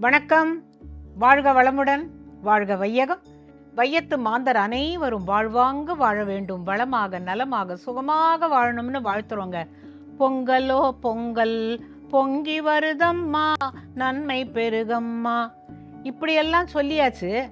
வணக்கம். வாழ்க வளமுடன் வாழ்க வையகம். வையத்து மாந்தர் அனைவரும் வாழ்வாங்க வாழ வேண்டும். வளமாக நலமாக சுகமாக வாழணும்னு வாழ்த்துறோங்க. பொங்கலோ பொங்கல் பொங்கி வருதம்மா நன்மை பெருகம்மா. இப்படியெல்லாம் சொல்லியாச்சு.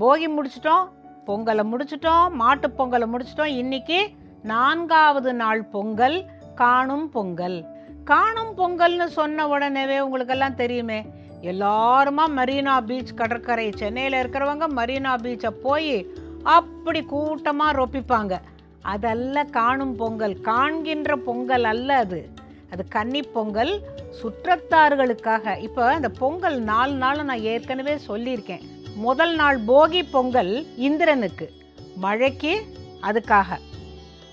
போகி முடிச்சிட்டோம் பொங்கலை முடிச்சிட்டோம் மாட்டுப் பொங்கலை முடிச்சிட்டோம். இன்னைக்கு நான்காவது நாள் பொங்கல் காணும் பொங்கல். காணும் பொங்கல்னு சொன்ன உடனேவே உங்களுக்கெல்லாம் தெரியுமே எல்லாருமா மரீனா பீச் கடற்கரை. சென்னையில் இருக்கிறவங்க மரீனா பீச்சை போய் அப்படி கூட்டமாக ரொப்பிப்பாங்க. அதல்ல காணும் பொங்கல் காண்கின்ற பொங்கல் அல்ல அது. அது கன்னி பொங்கல் சுற்றத்தார்களுக்காக. இப்போ இந்த பொங்கல் நாலு நாள் நான் ஏற்கனவே சொல்லியிருக்கேன். முதல் நாள் போகி பொங்கல் இந்திரனுக்கு மழைக்கு அதுக்காக.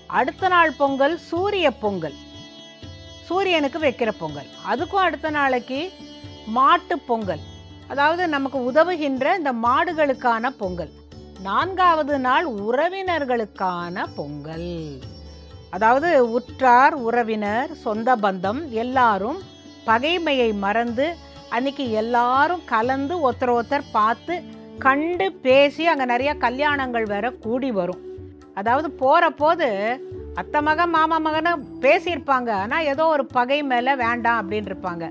அடுத்த நாள் பொங்கல் சூரிய பொங்கல். சூரியனுக்கு வைக்கிற பொங்கல். அதுக்கும் அடுத்த நாளைக்கு மாட்டு பொங்கல். அதாவது நமக்கு உதவுகின்ற இந்த மாடுகளுக்கான பொங்கல். நான்காவது நாள் உறவினர்களுக்கான பொங்கல். அதாவது உற்றார் உறவினர் சொந்த பந்தம் எல்லாரும் பகைமையை மறந்து அன்னைக்கு எல்லாரும் கலந்து ஒருத்தர் ஒருத்தர் பார்த்து கண்டு பேசி அங்கே நிறைய கல்யாணங்கள் வேற கூடி வரும். அதாவது போகிற போது அத்தை மகன் மாமா மகனை பேசியிருப்பாங்க. ஆனால் ஏதோ ஒரு பகை மேலே வேண்டாம் அப்படின்னு இருப்பாங்க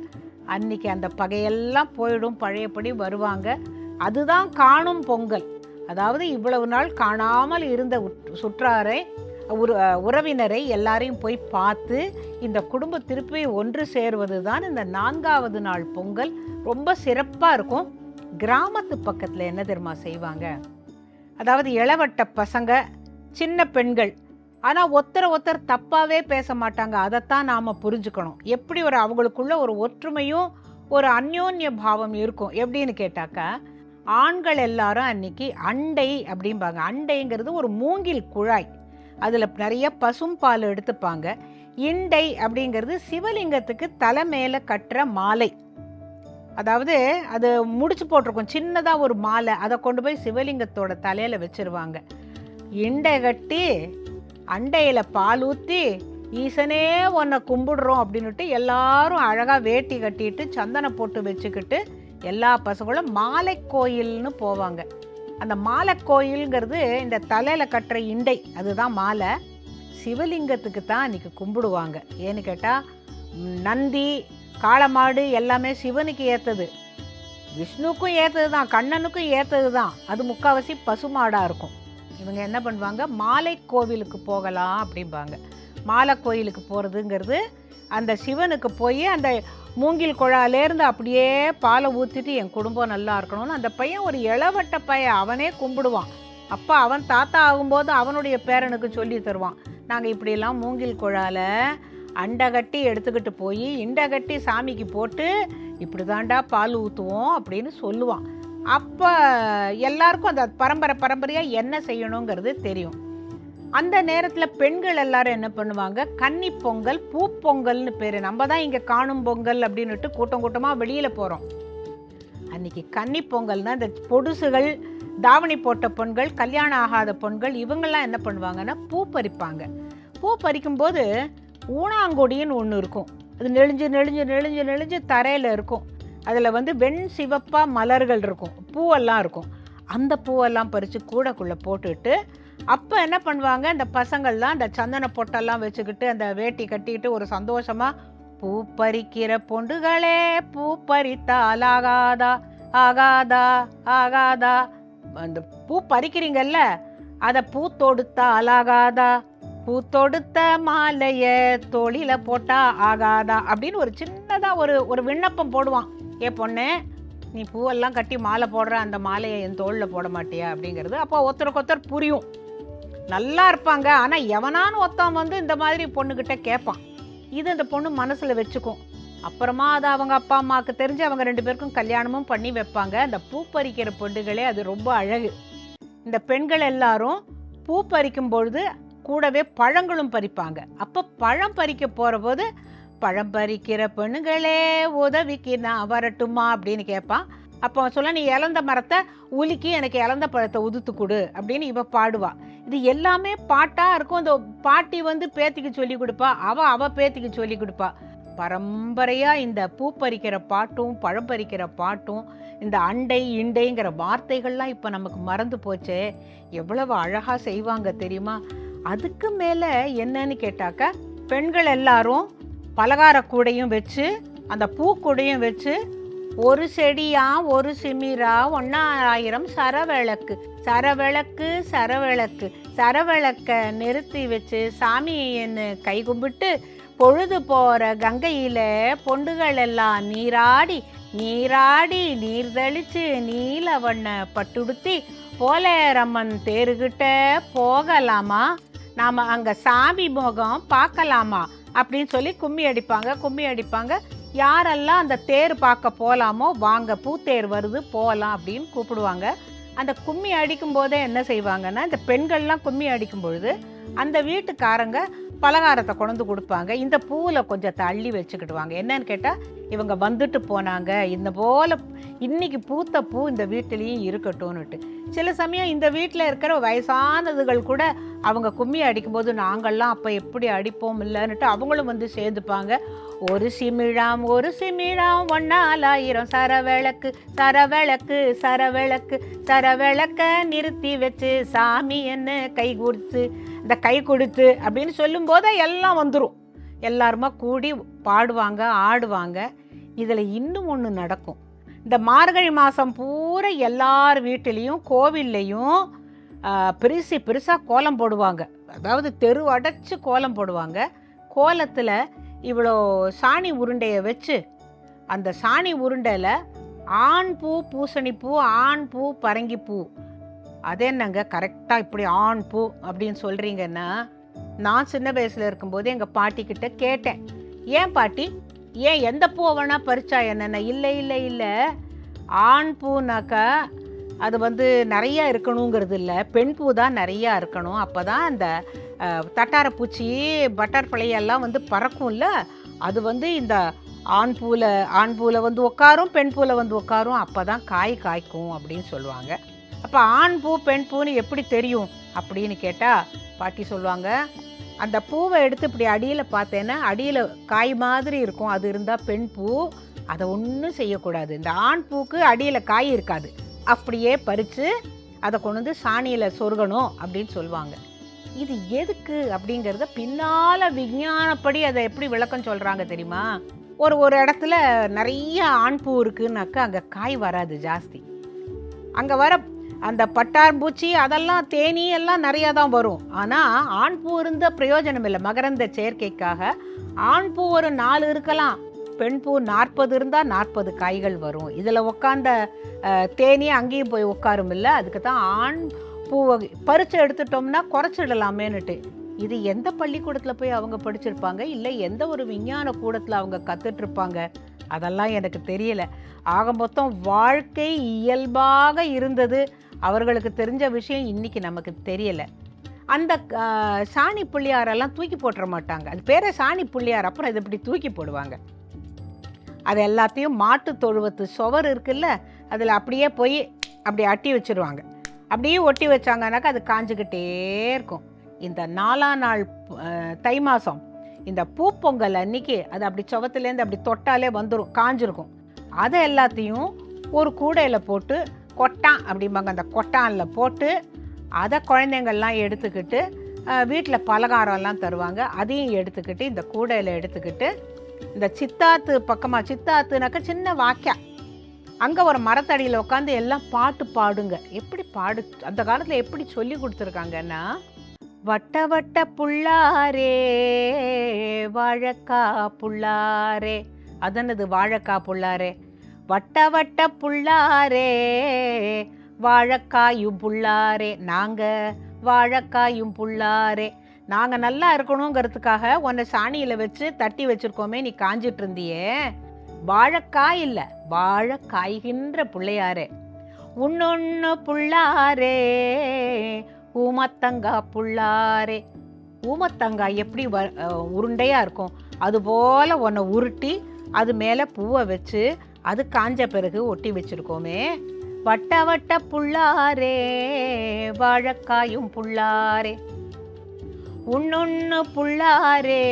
அன்னைக்கு அந்த பகையெல்லாம் போயிடும் பழையபடி வருவாங்க. அதுதான் காணும் பொங்கல். அதாவது இவ்வளவு நாள் காணாமல் இருந்த உற்- சுற்றாரை உற உறவினரை எல்லாரையும் போய் பார்த்து இந்த குடும்ப திருப்பி ஒன்று சேருவது தான் இந்த நான்காவது நாள் பொங்கல். ரொம்ப சிறப்பாக இருக்கும். கிராமத்து பக்கத்தில் என்ன தெரியுமா செய்வாங்க? அதாவது இளவட்ட பசங்க சின்ன பெண்கள் ஆனால் ஒருத்தரை ஒருத்தர் தப்பாகவே பேச மாட்டாங்க. அதைத்தான் நாம் புரிஞ்சுக்கணும். எப்படி ஒரு அவங்களுக்குள்ள ஒரு ஒற்றுமையும் ஒரு அந்யோன்ய பாவம் இருக்கும்? எப்படின்னு கேட்டாக்கா ஆண்கள் எல்லாரும் அன்னைக்கு அண்டை அப்படிம்பாங்க. அண்டைங்கிறது ஒரு மூங்கில் குழாய். அதில் நிறைய பசும் பால் எடுத்துப்பாங்க. இண்டை அப்படிங்கிறது சிவலிங்கத்துக்கு தலை மேலே கட்டுற மாலை. அதாவது அது முடிச்சு போட்டிருக்கும். சின்னதாக ஒரு மாலை. அதை கொண்டு போய் சிவலிங்கத்தோட தலையில் வச்சிருவாங்க. இண்டை கட்டி அண்டையில் பால் ஊற்றி ஈசனே உன்னை கும்பிடுறோம் அப்படின்னுட்டு எல்லாரும் அழகாக வேட்டி கட்டிட்டு சந்தனம் போட்டு வச்சுக்கிட்டு எல்லா பசங்களும் மாலை கோயில்னு போவாங்க. அந்த மாலை கோயிலுங்கிறது இந்த தலையில் கட்டுற இண்டை அதுதான் மாலை. சிவலிங்கத்துக்கு தான் அன்றைக்கி கும்பிடுவாங்க. ஏன்னு கேட்டால் நந்தி காளமாடு எல்லாமே சிவனுக்கு ஏற்றது விஷ்ணுக்கும் ஏற்றது தான் கண்ணனுக்கும் ஏற்றது தான் அது முக்கால்வாசி பசுமாடாக இருக்கும். இவங்க என்ன பண்ணுவாங்க? மாலை கோவிலுக்கு போகலாம் அப்படிம்பாங்க. மாலை கோயிலுக்கு போகிறதுங்கிறது அந்த சிவனுக்கு போய் அந்த மூங்கில் குழாலேருந்து அப்படியே பாலை ஊற்றிட்டு என் குடும்பம் நல்லா இருக்கணும்னு அந்த பையன் ஒரு இளவட்ட பையன். அவனே கும்பிடுவான். அப்போ அவன் தாத்தா ஆகும்போது அவனுடைய பேரனுக்கு சொல்லி தருவான். நாங்கள் இப்படியெல்லாம் மூங்கில் குழால அண்டை கட்டி எடுத்துக்கிட்டு போய் இண்டை கட்டி சாமிக்கு போட்டு இப்படி தாண்டா பால் ஊற்றுவோம் அப்படின்னு சொல்லுவான். அப்போ எல்லாருக்கும் அந்த பரம்பரை பரம்பரையாக என்ன செய்யணுங்கிறது தெரியும். அந்த நேரத்தில் பெண்கள் எல்லாரும் என்ன பண்ணுவாங்க? கன்னி பொங்கல் பூ பொங்கல்னு பேர். நம்ம தான் இங்கே காணும் பொங்கல் அப்படின்னுட்டு கூட்டம் கூட்டமாக வெளியில் போகிறோம் அன்னைக்கு கன்னி பொங்கல்னா இந்த பொடுசுகள் தாவணி போட்ட பொண்கள் கல்யாணம் ஆகாத பொண்கள் இவங்கெல்லாம் என்ன பண்ணுவாங்கன்னா பூ பறிப்பாங்க. பூ பறிக்கும்போது ஊனாங்கொடின்னு ஒன்று இருக்கும். அது நெளிஞ்சு நெளிஞ்சு நெளிஞ்சு நெளிஞ்சு தரையில் இருக்கும். அதில் வந்து வெண் சிவப்பாக மலர்கள் இருக்கும். பூவெல்லாம் இருக்கும். அந்த பூவெல்லாம் பறித்து கூடைக்குள்ளே போட்டுட்டு அப்போ என்ன பண்ணுவாங்க? இந்த பசங்கள்லாம் அந்த சந்தன பொட்டெல்லாம் வச்சுக்கிட்டு அந்த வேட்டி கட்டிக்கிட்டு ஒரு சந்தோஷமாக பூ பறிக்கிற பொண்டுகளே பூ பறித்தால் ஆகாதா ஆகாதா ஆகாதா? அந்த பூ பறிக்கிறீங்கல்ல அதை பூ தொடுத்தா அழகாதா பூ தொடுத்த மாலைய தொழில போட்டா ஆகாதா? அப்படின்னு ஒரு சின்னதாக ஒரு ஒரு விண்ணப்பம் போடுவான். ஏ பொண்ணு நீ பூவெல்லாம் கட்டி மாலை போடுற அந்த மாலையை என் தோளில் போட மாட்டியா? அப்படிங்கிறது அப்போ ஒருத்தருக்கு ஒருத்தர் புரியும். நல்லா இருப்பாங்க. ஆனால் எவனான ஒருத்தன் வந்து இந்த மாதிரி பொண்ணுக்கிட்ட கேட்பான். இது இந்த பொண்ணு மனசில் வச்சுக்கும். அப்புறமா அது அவங்க அப்பா அம்மாவுக்கு தெரிஞ்சு அவங்க ரெண்டு பேருக்கும் கல்யாணமும் பண்ணி வைப்பாங்க. அந்த பூ பறிக்கிற பொண்டுகளே அது ரொம்ப அழகு. இந்த பெண்கள் எல்லாரும் பூ பறிக்கும் பொழுது கூடவே பழங்களும் பறிப்பாங்க. அப்போ பழம் பறிக்க போகிற போது பழம் பறிக்கிற பெண்ணுங்களே உதவிக்கு நான் வரட்டுமா அப்படின்னு கேட்பான். அப்போ சொல்ல நீ இழந்த மரத்தை உலுக்கி எனக்கு இழந்த பழத்தை உதுத்து கொடு அப்படின்னு இவ பாடுவா. இது எல்லாமே பாட்டாக இருக்கும். இந்த பாட்டி வந்து பேத்திக்கு சொல்லி கொடுப்பா. அவ அவ பேத்திக்கு சொல்லி கொடுப்பா. பரம்பரையாக இந்த பூ பறிக்கிற பாட்டும் பழம் பறிக்கிற பாட்டும் இந்த அண்டை இண்டைங்கிற வார்த்தைகள்லாம் இப்போ நமக்கு மறந்து போச்சே. எவ்வளவு அழகாக செய்வாங்க தெரியுமா? அதுக்கு மேலே என்னன்னு கேட்டாக்க பெண்கள் எல்லாரும் பலகார கூடையும் வச்சு அந்த பூக்கூடையும் வச்சு ஒரு செடியா ஒரு சிமிரா ஒன்னாயிரம் சரவிளக்கு. சரவிளக்கு சரவிளக்கு. சரவிளக்க நிறுத்தி வச்சு சாமின்னு கை கும்பிட்டு பொழுது போகிற கங்கையில் பொண்டுகள் எல்லாம் நீராடி நீராடி நீர் தெளித்து நீல வண்ண பட்டுடுத்தி போலேரம்மன் தேருகிட்ட போகலாமா? நாம் அங்கே சாமி முகம் பார்க்கலாமா? அப்படின்னு சொல்லி கும்மி அடிப்பாங்க கும்மி அடிப்பாங்க. யாரெல்லாம் அந்த தேர் பார்க்க போகலாமோ வாங்க பூத்தேர் வருது போகலாம் அப்படின்னு கூப்பிடுவாங்க. அந்த கும்மி அடிக்கும் போதே என்ன செய்வாங்கன்னா இந்த பெண்கள்லாம் கும்மி அடிக்கும் பொழுது அந்த வீட்டுக்காரங்க பலகாரத்தை கொண்டு கொடுப்பாங்க. இந்த பூவில் கொஞ்சம் தள்ளி வச்சுக்கிடுவாங்க. என்னன்னு கேட்டால் இவங்க வந்துட்டு போனாங்க. இந்த போல் இன்றைக்கி பூத்த பூ இந்த வீட்டிலையும் இருக்கட்டும்னுட்டு. சில சமயம் இந்த வீட்டில் இருக்கிற வயசானதுகள் கூட அவங்க கும்மி அடிக்கும்போது நாங்கள்லாம் அப்போ எப்படி அடிப்போம் இல்லைன்னுட்டு அவங்களும் வந்து சேர்ந்துப்பாங்க. ஒரு சிமிழாம் ஒரு சிமிழாம் ஒன்னாலாயிரம் சரவிளக்கு சரவிளக்கு சரவிளக்கு சரவிளக்க நிறுத்தி வச்சு சாமி என்ன கை கொடுத்து இந்த கை கொடுத்து அப்படின்னு சொல்லும்போதே எல்லாம் வந்துடும் எல்லாருமா கூடி பாடுவாங்க ஆடுவாங்க. இதில் இன்னும் ஒன்று நடக்கும். இந்த மார்கழி மாதம் பூரா எல்லார் வீட்டிலையும் கோவில்லையும் பெருசு பெருசாக கோலம் போடுவாங்க. அதாவது தெரு அடைச்சி கோலம் போடுவாங்க. கோலத்தில் இவ்வளோ சாணி உருண்டையை வச்சு அந்த சாணி உருண்டையில் ஆண் பூ பூசணிப்பூ ஆண் பூ பரங்கிப்பூ அது என்னங்க? கரெக்டாக இப்படி ஆண் பூ அப்படின்னு சொல்கிறீங்கன்னா நான் சின்ன வயசில் இருக்கும்போது எங்கள் பாட்டிக்கிட்ட கேட்டேன். ஏன் பாட்டி? ஏன் எந்த பூவை வேணால் பறிச்சா என்னென்ன? இல்லை இல்லை இல்லை. ஆண் பூனாக்கா அது வந்து நிறையா இருக்கணுங்கிறது இல்லை. பெண் பூ தான் நிறையா இருக்கணும். அப்போ தான் அந்த தட்டார பூச்சி பட்டர்ஃப்ளை எல்லாம் வந்து பறக்கும்ல. அது வந்து இந்த ஆண் பூவில் ஆண் பூவில் வந்து உட்காரும் பெண் பூவில் வந்து உட்காரும் அப்போ தான் காய் காய்க்கும் அப்படின்னு சொல்லுவாங்க. அப்போ ஆண் பூ பெண் பூன்னு எப்படி தெரியும் அப்படின்னு கேட்டால் பாட்டி சொல்லுவாங்க அந்த பூவை எடுத்து இப்படி அடியில் பார்த்தேன்னா அடியில் காய் மாதிரி இருக்கும். அது இருந்தால் பெண் பூ அதை ஒன்றும் செய்யக்கூடாது. இந்த ஆண் பூக்கு அடியில் காய் இருக்காது. அப்படியே பறித்து அதை கொண்டு வந்து சாணியில் சொருகணும் அப்படின்னு சொல்லுவாங்க. இது எதுக்கு அப்படிங்கிறத பின்னால் விஞ்ஞானப்படி அதை எப்படி விளக்கம் சொல்கிறாங்க தெரியுமா? ஒரு ஒரு இடத்துல நிறைய ஆண் பூ இருக்குன்னாக்கா அங்கே காய் வராது ஜாஸ்தி. அங்கே வர அந்த பட்டாம்பூச்சி அதெல்லாம் தேனி எல்லாம் நிறையா தான் வரும். ஆனால் ஆண் பூ இருந்த பிரயோஜனம் இல்லை. மகரந்த சேர்க்கைக்காக ஆண் பூ ஒரு நாலு இருக்கலாம். பெண் பூ நாற்பது இருந்தால் நாற்பது காய்கள் வரும். இதில் உட்காந்த தேனி அங்கேயும் போய் உட்காரும் இல்லை. அதுக்கு தான் ஆண் பூவை பறித்து எடுத்துட்டோம்னா குறைச்சிடலாமேன்னுட்டு. இது எந்த பள்ளிக்கூடத்தில் போய் அவங்க படிச்சிருப்பாங்க? இல்லை எந்த ஒரு விஞ்ஞான கூடத்தில் அவங்க கற்றுட்ருப்பாங்க அதெல்லாம் எனக்கு தெரியல. ஆக மொத்தம் வாழ்க்கை இயல்பாக இருந்தது. அவர்களுக்கு தெரிஞ்ச விஷயம் இன்னைக்கு நமக்கு தெரியலை. அந்த சாணி புள்ளியாரெல்லாம் தூக்கி போட்டுற மாட்டாங்க. அது பேரே சாணி பிள்ளையார் அப்புறம் இது இப்படி தூக்கி போடுவாங்க. அது எல்லாத்தையும் மாட்டு தொழுவத்து சுவர் இருக்குல்ல அதில் அப்படியே போய் அப்படி அட்டி வச்சிருவாங்க. அப்படியே ஒட்டி வச்சாங்கன்னாக்கா அது காஞ்சிக்கிட்டே இருக்கும். இந்த நாலாம் நாள் தை மாதம் இந்த பூப்பொங்கல் அன்னைக்கு அது அப்படி சுவத்துலேருந்து அப்படி தொட்டாலே வந்துடும் காஞ்சிருக்கும். அதை எல்லாத்தையும் ஒரு கூடையில் போட்டு கொட்டான் அப்படிம்பாங்க. அந்த கொட்டானில் போட்டு அதை குழந்தைங்கள்லாம் எடுத்துக்கிட்டு வீட்டில் பலகாரம்லாம் தருவாங்க. அதையும் எடுத்துக்கிட்டு இந்த கூடையில் எடுத்துக்கிட்டு இந்த சித்தாத்து பக்கமாக சித்தாத்துனாக்கா சின்ன வாக்கியா. அங்கே ஒரு மரத்தடியில் உட்காந்து எல்லாம் பாட்டு பாடுங்க. எப்படி பாடு அந்த காலத்தில் எப்படி சொல்லி கொடுத்துருக்காங்கன்னா வட்ட வட்ட புள்ளாரே வாழக்கா புள்ளாரே. அதனது வாழக்கா புள்ளாரே? வட்ட வட்ட புள்ளாரே வாழக்காயும் புள்ளாரே. நாங்கள் வாழக்காயும் புள்ளாரே. நாங்கள் நல்லா இருக்கணுங்கிறதுக்காக உன்னை சாணியில் வச்சு தட்டி வச்சுருக்கோமே நீ காஞ்சிட்டு இருந்தியே. வாழக்காய் இல்லை வாழ காய்கின்ற பிள்ளையாரே. உன்னொன்னு புள்ளாரே ஊமத்தங்கா புள்ளாரே. ஊமத்தங்காய் எப்படி வ உருண்டையாக இருக்கும்? அதுபோல் உன்னை உருட்டி அது மேலே பூவை வச்சு அது காஞ்ச பிறகு ஒட்டி வச்சிருக்கோமே. வட்ட வட்ட புள்ளாரே வாழக்காயும் புள்ளாரே. உன்னொன்னு புள்ளாரே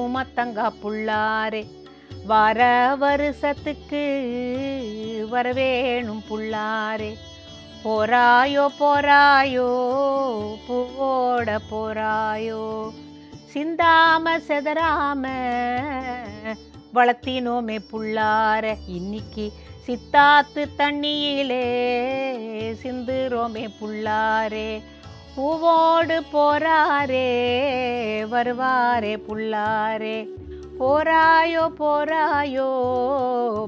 உமத்தங்கா புள்ளாரே. வர வருஷத்துக்கு வரவேணும் புள்ளாரே. போராயோ போராயோ பூவோட போராயோ சிந்தாம செதறாம வளர்த்தினோமே புள்ளார. இன்னைக்கு சித்தாத்து தண்ணியிலே சிந்துரோமே புள்ளாரே. பூவோடு போறாரே வருவாரே புள்ளாரே. போராயோ போராயோ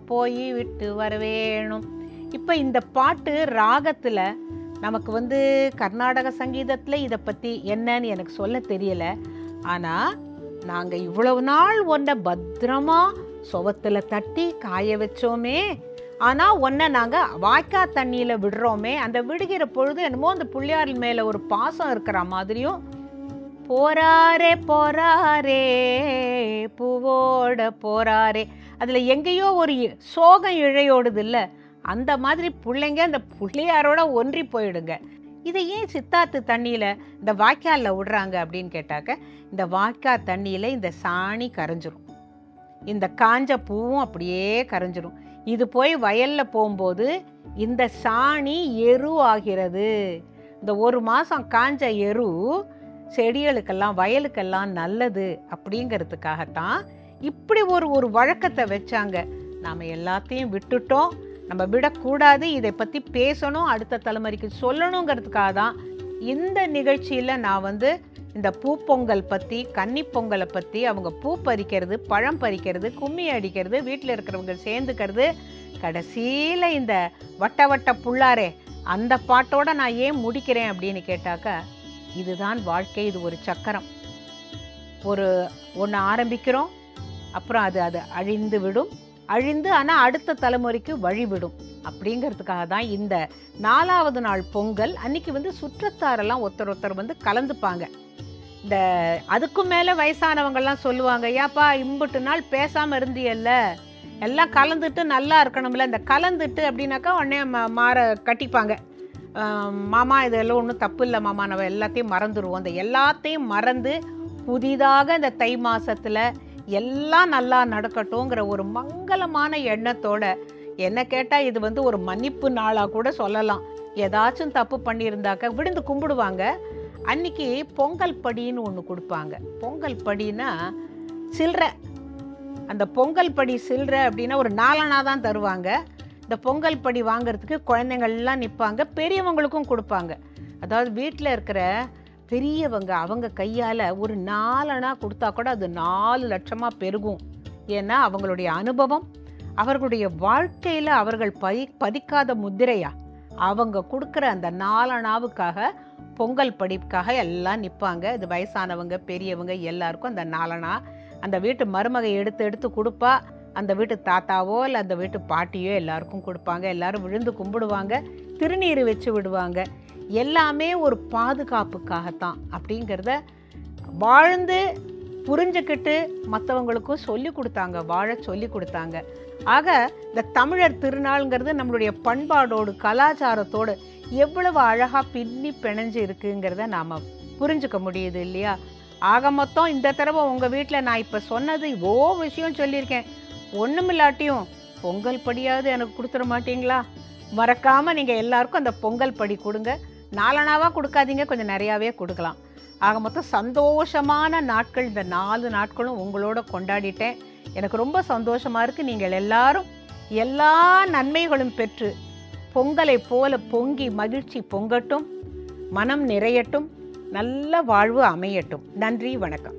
போய் விட்டு வரவேணும். இப்போ இந்த பாட்டு ராகத்தில் நமக்கு வந்து கர்நாடக சங்கீதத்தில் இதை பற்றி என்னன்னு எனக்கு சொல்ல தெரியலை. ஆனால் நாங்கள் இவ்வளவு நாள் ஒன்றை பத்திரமா சுவத்தில் தட்டி காய வச்சோமே. ஆனால் ஒன்றை நாங்கள் வாய்க்கா தண்ணியில் விடுறோமே. அந்த விடுகிற பொழுது என்னமோ அந்த பிள்ளையார் மேலே ஒரு பாசம் இருக்கிற மாதிரியும் போறாரே போறாரே பூவோட போறாரே. அதில் எங்கேயோ ஒரு சோகம் இழையோடுது இல்லை. அந்த மாதிரி பிள்ளைங்க அந்த பிள்ளையாரோட ஒன்றி போயிடுங்க. இதை ஏன் சித்தாத்து தண்ணியில் இந்த வாய்க்காலில் விடுறாங்க அப்படின்னு கேட்டாக்க இந்த வாய்க்கால் தண்ணியில் இந்த சாணி கரைஞ்சிரும். இந்த காஞ்ச பூவும் அப்படியே கரைஞ்சிரும். இது போய் வயலில் போகும்போது இந்த சாணி எரு ஆகிறது. இந்த ஒரு மாதம் காஞ்ச எரு செடிகளுக்கெல்லாம் வயலுக்கெல்லாம் நல்லது அப்படிங்கிறதுக்காகத்தான் இப்படி ஒரு ஒரு வழக்கத்தை வச்சாங்க. நாம் எல்லாத்தையும் விட்டுட்டோம். நம்ம விடக்கூடாது இதை பற்றி பேசணும் அடுத்த தலைமுறைக்கு சொல்லணுங்கிறதுக்காக தான் இந்த நிகழ்ச்சியில் நான் வந்து இந்த பூப்பொங்கல் பற்றி கன்னி பொங்கலை பற்றி அவங்க பூ பறிக்கிறது பழம் பறிக்கிறது கும்மி அடிக்கிறது வீட்டில் இருக்கிறவங்க சேர்ந்துக்கிறது கடைசியில் இந்த வட்ட வட்ட புள்ளாரே அந்த பாட்டோட நான் ஏன் முடிக்கிறேன் அப்படின்னு கேட்டாக்க இதுதான் வாழ்க்கை இது ஒரு சக்கரம். ஒரு ஒன்று ஆரம்பிக்கிறோம் அப்புறம் அது அது அழிந்து விடும். அழிந்து ஆனால் அடுத்த தலைமுறைக்கு வழிவிடும். அப்படிங்கிறதுக்காக தான் இந்த நாலாவது நாள் பொங்கல் அன்னைக்கு வந்து சுற்றத்தாரெல்லாம் ஒருத்தர் ஒருத்தர் வந்து கலந்துப்பாங்க. இந்த அதுக்கும் மேலே வயசானவங்கள்லாம் சொல்லுவாங்க ஏப்பா இம்புட்டு நாள் பேசாமல் இருந்தியல்ல? எல்லாம் கலந்துட்டு நல்லா இருக்கணும்ல. இந்த கலந்துட்டு அப்படின்னாக்கா உடனே ம மாற கட்டிப்பாங்க. மாமா இதெல்லாம் ஒன்றும் தப்பு இல்லை மாமா. நம்ம எல்லாத்தையும் மறந்துடுவோம் அந்த எல்லாத்தையும் மறந்து புதிதாக இந்த தை மாதத்தில் எல்லாம் நல்லா நடக்கட்டுங்கிற ஒரு மங்களமான எண்ணத்தோட என்ன கேட்டால் இது வந்து ஒரு மன்னிப்பு நாளாக கூட சொல்லலாம். ஏதாச்சும் தப்பு பண்ணியிருந்தாக்க விழுந்து கும்பிடுவாங்க. அன்னைக்கு பொங்கல் படின்னு ஒன்று கொடுப்பாங்க. பொங்கல் படின்னா சில்லற அந்த பொங்கல் படி சில்லற அப்படின்னா ஒரு நாலனா தான் தருவாங்க. இந்த பொங்கல் படி வாங்குறதுக்கு குழந்தைங்கள்லாம் நிற்பாங்க பெரியவங்களுக்கும் கொடுப்பாங்க. அதாவது வீட்டில் இருக்கிற பெரியவங்க அவங்க கையால் ஒரு நாலனா கொடுத்தா கூட அது நாலு லட்சமாக பெருகும். ஏன்னா அவங்களுடைய அனுபவம் அவர்களுடைய வாழ்க்கையில் அவர்கள் பதி பதிக்காத முத்திரையா? அவங்க கொடுக்குற அந்த நாலனாவுக்காக பொங்கல் படிப்புக்காக எல்லாம் நிற்பாங்க இது வயசானவங்க பெரியவங்க எல்லாருக்கும் அந்த நாலனா. அந்த வீட்டு மருமகை எடுத்து எடுத்து கொடுப்பா. அந்த வீட்டு தாத்தாவோ இல்லை அந்த வீட்டு பாட்டியோ எல்லாருக்கும் கொடுப்பாங்க. எல்லாரும் விழுந்து கும்பிடுவாங்க. திருநீர் வச்சு விடுவாங்க. எல்லாமே ஒரு பாதுகாப்புக்காகத்தான் அப்படிங்கிறத வாழ்ந்து புரிஞ்சுக்கிட்டு மற்றவங்களுக்கும் சொல்லி கொடுத்தாங்க வாழ சொல்லி கொடுத்தாங்க. ஆக இந்த தமிழர் திருநாளுங்கிறது நம்மளுடைய பண்பாடோடு கலாச்சாரத்தோடு எவ்வளவு அழகாக பின்னி பிணைஞ்சு இருக்குங்கிறத நாம் புரிஞ்சுக்க முடியுது இல்லையா? ஆக மொத்தம் இந்த தடவை உங்கள் வீட்டில் நான் இப்போ சொன்னது ஓ விஷயம் சொல்லியிருக்கேன். ஒன்றுமில்லாட்டியும் பொங்கல் படியாவது எனக்கு கொடுத்துட மாட்டிங்களா? மறக்காமல் நீங்கள் எல்லாருக்கும் அந்த பொங்கல் படி கொடுங்க. நாலனாவாக கொடுக்காதீங்க கொஞ்சம் நிறையாவே கொடுக்கலாம். ஆக மொத்தம் சந்தோஷமான நாட்கள் இந்த நாலு நாட்களும் உங்களோட கொண்டாடிட்டேன். எனக்கு ரொம்ப சந்தோஷமாக இருக்குது நீங்கள் எல்லாரும் எல்லா நன்மைகளும் பெற்று பொங்கலை போல பொங்கி மகிழ்ச்சி பொங்கட்டும் மனம் நிறையட்டும் நல்ல வாழ்வு அமையட்டும். நன்றி வணக்கம்.